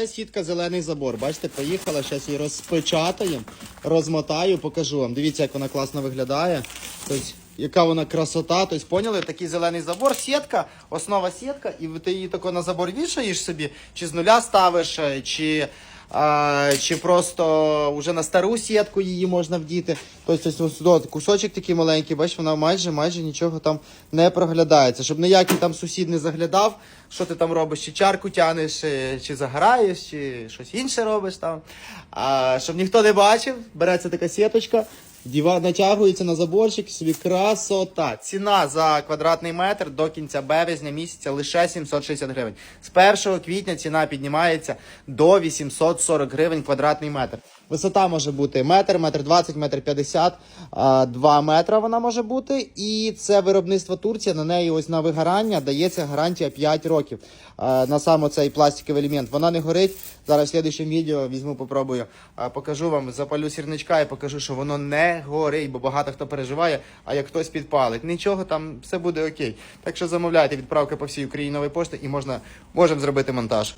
Це сітка зелений забор. Бачите, поїхала. Зараз її розпечатаємо, розмотаю, покажу вам. Дивіться, як вона класно виглядає. Тобто, яка вона красота. Тобто, поняли, такий зелений забор, сітка, основа сітка, і ти її тако на забор вішаєш собі, чи з нуля ставиш, е, чи. А, чи просто вже на стару сітку її можна вдіти. Тобто ось ось кусочок такий маленький, бачиш, вона майже майже нічого там не проглядається. Щоб ніякий там сусід не заглядав, що ти там робиш, чи чарку тянеш, е, чи загораєш, чи щось інше робиш там. А, щоб ніхто не бачив, береться така сіточка. Діва натягується на заборчик, собі красота. Ціна за квадратний метр до кінця березня місяця лише 760 гривень. З 1 квітня ціна піднімається до 840 гривень квадратний метр. Висота може бути метр, метр 20, метр 50, а, 2 метра вона може бути. І це виробництво Турція. На неї ось на вигорання дається гарантія 5 років. На саме цей пластиковий елемент. Вона не горить. Зараз в слідчому відео візьму, попробую, покажу вам, запалю сірничка і покажу, що воно не горить, бо багато хто переживає, а як хтось підпалить. Нічого там, все буде окей. Так що замовляйте відправки по всій Україні нової пошти і можна можемо зробити монтаж.